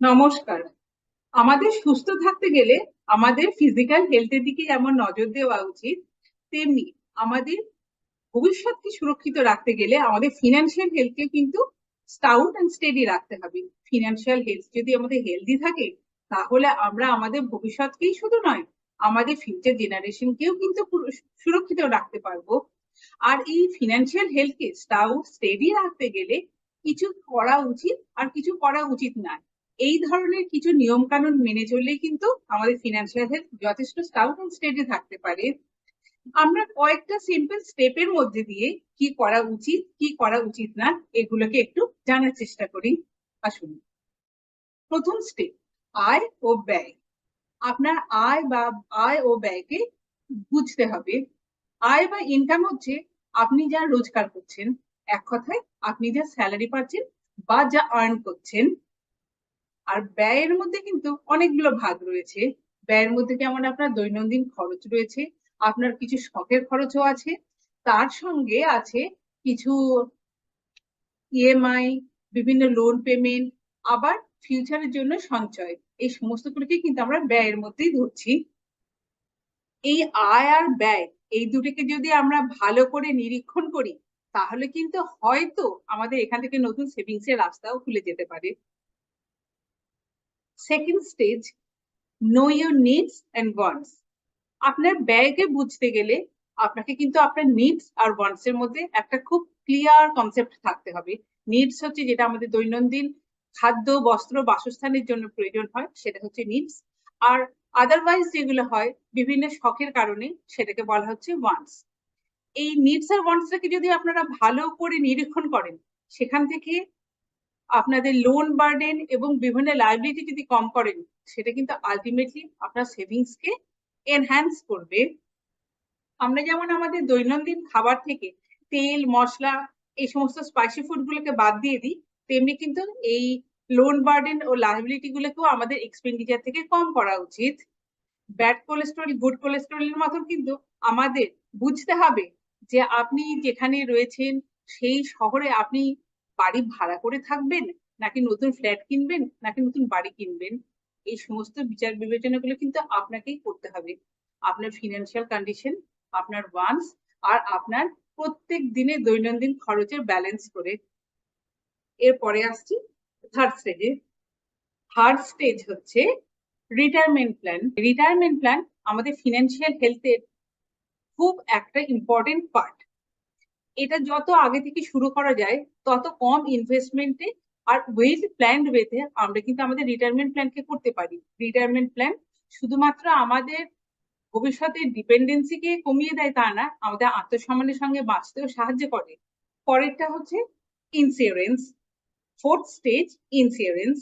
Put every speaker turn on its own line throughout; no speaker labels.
নমস্কার। আমাদের সুস্থ থাকতে গেলে আমাদের ফিজিক্যাল হেলথের দিকে যেমন নজর দেওয়া উচিত, তেমনি আমাদের ভবিষ্যৎকে সুরক্ষিত রাখতে গেলে আমাদের ফিনান্সিয়াল হেলথকে কিন্তু স্টাউট অ্যান্ড স্টেডি রাখতে হবে। ফিনান্সিয়াল হেলথ যদি আমাদের হেলদি থাকে, তাহলে আমরা আমাদের ভবিষ্যৎকেই শুধু নয়, আমাদের ফিউচার জেনারেশনকেও কিন্তু সুরক্ষিত রাখতে পারব। আর এই ফিনান্সিয়াল হেলথকে স্টাউট স্টেডি রাখতে গেলে কিছু করা উচিত আর কিছু করা উচিত নয়। এই ধরনের কিছু নিয়ম কানুন মেনে চললেই কিন্তু আমাদের ফিনান্সিয়াল হেলথ যথেষ্ট স্টাউট অ্যান্ড স্টেডি থাকতে পারে। আমরা কয়েকটা সিম্পল স্টেপের মধ্যে দিয়ে কি করা উচিত, কি করা উচিত না, এগুলোকে একটু জানার চেষ্টা করি। আসুন। প্রথম স্টেপ আয় ও ব্যয়। আপনার আয় বা আয় ও ব্যয়কে বুঝতে হবে। আয় বা ইনকাম হচ্ছে আপনি যা রোজগার করছেন, এক কথায় আপনি যা স্যালারি পাচ্ছেন বা যা আর্ন করছেন। আর ব্যয়ের মধ্যে কিন্তু অনেকগুলো ভাগ রয়েছে। ব্যয়ের মধ্যে যেমন আপনার দৈনন্দিন খরচ রয়েছে, আপনার কিছু শখের খরচও আছে, তার সঙ্গে আছে কিছু ইএমআই বিভিন্ন লোন পেমেন্ট আবার ফিউচারের জন্য সঞ্চয়। এই সমস্তগুলোকে কিন্তু আমরা ব্যয়ের মধ্যেই ধরছি। এই আয় আর ব্যয়, এই দুটিকে যদি আমরা ভালো করে নিরীক্ষণ করি, তাহলে কিন্তু হয়তো আমাদের এখান থেকে নতুন সেভিংস এর রাস্তাও খুলে যেতে পারে। Second stage know your needs and wants আপনার ব্যয়কে বুঝতে গেলে আপনাকে কিন্তু আপনার নিডস আর ওয়ান্টস এর মধ্যে একটা খুব ক্লিয়ার কনসেপ্ট থাকতে হবে। নিডস হচ্ছে যেটা আমাদের দৈনন্দিন খাদ্য, বস্ত্র, বাসস্থানের জন্য প্রয়োজন হয়, সেটা হচ্ছে নিডস আর আদারওয়াইজ যেগুলো হয়, বিভিন্ন শখের কারণে সেটাকে বলা হচ্ছে ওয়ান্টস এই নিডস আর ওয়ান্টসটাকে যদি আপনারা ভালো করে নিরীক্ষণ করেন, সেখান থেকে আপনাদের লোন বার্ডেন এবং বিভিন্ন লাইবিলিটি যদি কম করেন, সেটা কিন্তু আলটিমেটলি আপনার সেভিংসকে এনহ্যান্স করবে। আমরা যেমন আমাদের দৈনন্দিন খাবার থেকে তেল, মশলা, এই সমস্ত স্পাইসি ফুড গুলোকে বাদ দিয়ে দিই, তেমনি কিন্তু এই লোন বার্ডেন ও লাইবিলিটি গুলোকেও আমাদের এক্সপেন্ডিচার থেকে কম করা উচিত। ব্যাড কোলেস্ট্রল গুড কোলেস্ট্রলের মতন কিন্তু আমাদের বুঝতে হবে যে আপনি যেখানে রয়েছেন, সেই শহরে আপনি বাড়ি ভাড়া করে থাকবেন, নাকি নতুন ফ্ল্যাট কিনবেন, নাকি নতুন বাড়ি কিনবেন? এই সমস্ত বিচার বিবেচনাগুলো কিন্তু আপনাকেই করতে হবে। আপনার ফিনান্সিয়াল কন্ডিশন আপনার ওয়ান্স আর আপনার প্রত্যেক দিনে দৈনন্দিন খরচের ব্যালেন্স করে। এরপরে আসছি থার্ড স্টেজে থার্ড স্টেজ হচ্ছে রিটায়ারমেন্ট প্ল্যান রিটায়ারমেন্ট প্ল্যান আমাদের ফিনান্সিয়াল হেলথের খুব একটা ইম্পর্টেন্ট পার্ট এটা যত আগে থেকে শুরু করা যায়, তত কম ইনভেস্টমেন্টে আর ওয়েল প্ল্যান ওয়েতে আমরা কিন্তু আমাদের রিটায়ারমেন্ট প্ল্যানকে করতে পারি। রিটায়ারমেন্ট প্ল্যান শুধুমাত্র আমাদের ভবিষ্যতের ডিপেন্ডেন্সিকে কমিয়ে দেয় তা না, আমাদের আত্মসম্মানের সঙ্গে বাঁচতেও সাহায্য করে। পরেরটা হচ্ছে insurance fourth stage insurance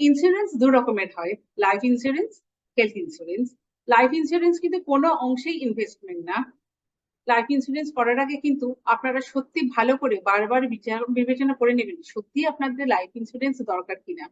insurance দু রকমের হয় life insurance health insurance life insurance কিন্তু কোনো অংশেই ইনভেস্টমেন্ট না। লাইফ ইন্স্যুরেন্স করার আগে কিন্তু আপনারা সত্যি ভালো করে বারবার বিচার বিবেচনা করে নেবেন সত্যি আপনাদের লাইফ ইন্স্যুরেন্স দরকার কিনা।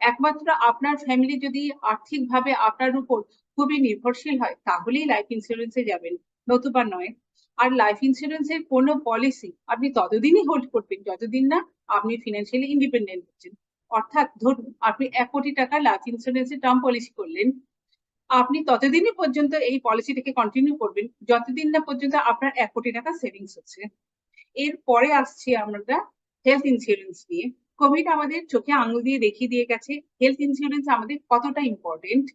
একমাত্র আপনার ফ্যামিলি যদি আর্থিকভাবে আপনার উপর খুবই নির্ভরশীল হয়, তাহলেই লাইফ ইন্স্যুরেন্সে যাবেন, নতুবা নয়। আর লাইফ ইন্স্যুরেন্সের কোনো পলিসি আপনি ততদিনই হোল্ড করবেন, যতদিন না আপনি ফিনান্সিয়ালি ইন্ডিপেন্ডেন্ট হচ্ছেন। অর্থাৎ ধরুন, আপনি এক কোটি টাকা লাইফ ইন্স্যুরেন্সের টার্ম পলিসি করলেন আপনি ততদিনই পর্যন্ত এই পলিসিটাকে কন্টিনিউ করবেন, যতদিন না পর্যন্ত আপনার এক কোটি টাকা সেভিংস হচ্ছে। এরপরে আসছি আমরা হেলথ ইন্স্যুরেন্স নিয়ে। কোভিড আমাদের চোখে আঙুল দিয়ে দেখিয়ে দিয়ে গেছে হেলথ ইন্স্যুরেন্স আমাদের কতটা ইম্পর্টেন্ট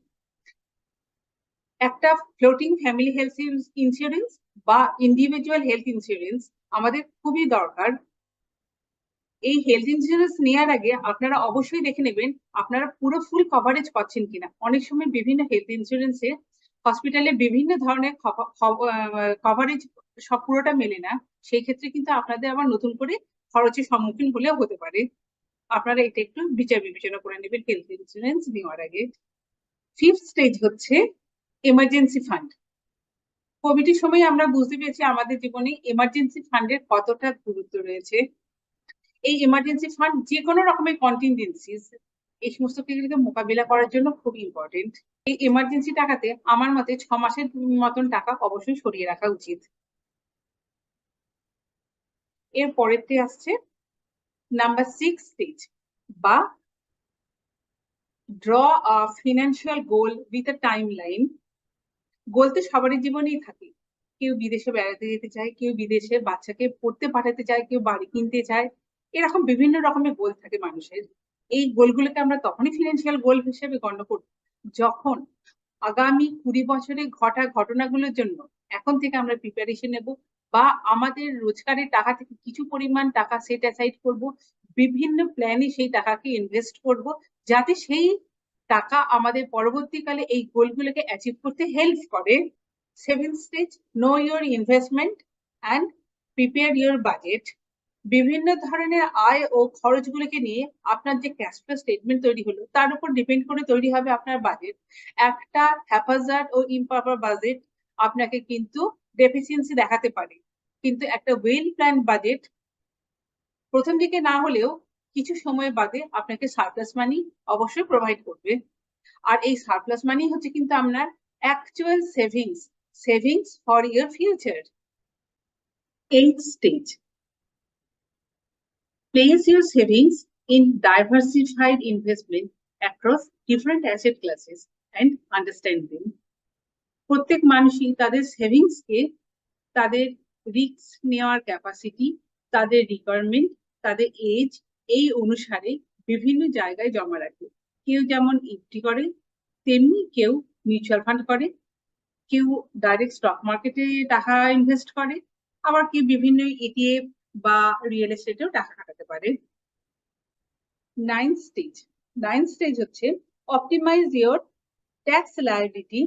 একটা ফ্লোটিং ফ্যামিলি হেলথ ইন্স্যুরেন্স বা ইন্ডিভিজুয়াল হেলথ ইন্স্যুরেন্স আমাদের খুবই দরকার। এই হেলথ ইন্স্যুরেন্স নেওয়ার আগে আপনারা অবশ্যই দেখে নেবেন আপনারা পুরো ফুল কভারেজ পাচ্ছেন কিনা। অনেক সময় বিভিন্ন হেলথ ইন্স্যুরেন্সে হসপিটালে বিভিন্ন ধরনের কভারেজ সব পুরোটা মেলে না। সেই ক্ষেত্রে কিন্তু আপনাদের আবার নতুন করে খরচের সম্মুখীন হলেও হতে পারে। আপনারা এটা একটু বিচার বিবেচনা করে নেবেন হেলথ ইন্স্যুরেন্স নেওয়ার আগে। ফিফথ স্টেজ হচ্ছে এমার্জেন্সি ফান্ড কোভিডের সময় আমরা বুঝতে পেরেছি আমাদের জীবনে এমার্জেন্সি ফান্ডের কতটা গুরুত্ব রয়েছে। এই এমার্জেন্সি ফান্ড যে কোনো রকমের কন্টিনজেন্সিস এই সমস্ত কিছুকে মোকাবিলা করার জন্য খুব ইম্পর্টেন্ট এই এমার্জেন্সি টাকাতে আমার মতে ছ মাসের মতন টাকা অবশ্যই সরিয়ে রাখা উচিত। এর পরেরটি আসছে নাম্বার সিক্স স্টেজ বা draw financial goal with with timeline goal তো সবারই জীবনেই থাকে। কেউ বিদেশে বেড়াতে যেতে চায়, কেউ বিদেশে বাচ্চাকে পড়তে পাঠাতে চায়, কেউ বাড়ি কিনতে চায় এরকম বিভিন্ন রকমের গোল থাকে মানুষের। এই গোলগুলোকে আমরা তখনই ফিনান্সিয়াল গোল হিসেবে গণ্য করি যখন আগামী কুড়ি বছরে ঘটা ঘটনাগুলোর জন্য এখন থেকে আমরা প্রিপারেশন নেব বা আমাদের রোজগারের টাকা থেকে কিছু পরিমাণ টাকা সেট অ্যাসাইড করব, বিভিন্ন প্ল্যানে সেই টাকাকে ইনভেস্ট করব যাতে সেই টাকা আমাদের পরবর্তীকালে এই গোলগুলোকে অ্যাচিভ করতে হেল্প করে। Seven stage know your investment and prepare your budget বিভিন্ন ধরনের আয় ও খরচগুলোকে নিয়ে আপনার যে ক্যাশ ফ্লো স্টেটমেন্ট তৈরি হলো, তার উপর ডিপেন্ড করে তৈরি হবে আপনার বাজেট একটা হ্যাপাজার্ড ও ইম্পারপার বাজেট আপনাকে কিন্তু ডেফিসিয়েন্সি দেখাতে পারে। কিন্তু একটা ওয়েল প্ল্যান বাজেট প্রথম দিকে না হলেও কিছু সময় বাদে আপনাকে সারপ্লাস মানি অবশ্যই প্রোভাইড করবে। আর এই সারপ্লাস মানি হচ্ছে কিন্তু আপনার actual savings savings for your future eight stage Place your savings in diversified investment across different asset classes and understand them. প্রত্যেক মানুষই তাদের সেভিংসকে তাদের রিস্ক নেওয়ার ক্যাপাসিটি তাদের রিকোয়ারমেন্ট তাদের এজ এই অনুসারে বিভিন্ন জায়গায় জমা রাখে কেউ যেমন ইফটি করে, তেমনি কেউ মিউচুয়াল ফান্ড করে, কেউ ডাইরেক্ট স্টক মার্কেটে টাকা ইনভেস্ট করে, আবার কেউ বিভিন্ন ইটিএফ বা রিয়েল এস্টেটেও টাকা খাটাতে পারে। নাইন স্টেজ নাইন স্টেজ হচ্ছে অপটিমাইজ ইয়োর ট্যাক্স লায়াবিলিটি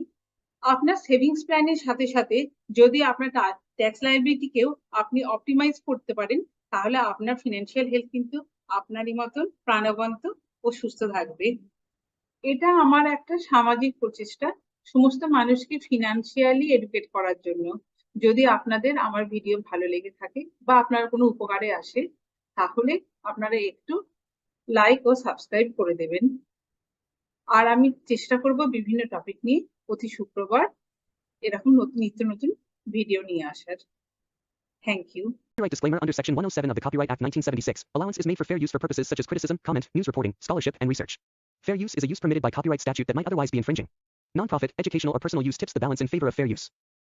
আপনার সেভিংস প্ল্যানের সাথে সাথে যদি আপনার ট্যাক্স লায়াবিলিটিকেও আপনি অপটিমাইজ করতে পারেন, তাহলে আপনার ফিনান্সিয়াল হেলথ কিন্তু আপনারই মতন প্রাণবন্ত ও সুস্থ থাকবে। এটা আমার একটা সামাজিক প্রচেষ্টা সমস্ত মানুষকে ফিনান্সিয়ালি এডুকেট করার জন্য। যদি আপনাদের আমার ভিডিও ভালো লেগে থাকে বা আপনার কোনো উপকারে আসে তাহলে আপনারা একটু লাইক ও সাবস্ক্রাইব করে দেবেন আর আমি চেষ্টা করব বিভিন্ন টপিক নিয়ে প্রতি শুক্রবার এরকম নতুন নিত্য নতুন ভিডিও নিয়ে আসার thank you
Copyright disclaimer under Section 107 of the Copyright Act 1976. Allowance is made for fair use for purposes such as criticism, comment, news reporting, scholarship, and research. Fair use is a use permitted by copyright statute that might otherwise be infringing. Nonprofit, educational, or personal use tips the balance in favor of fair use.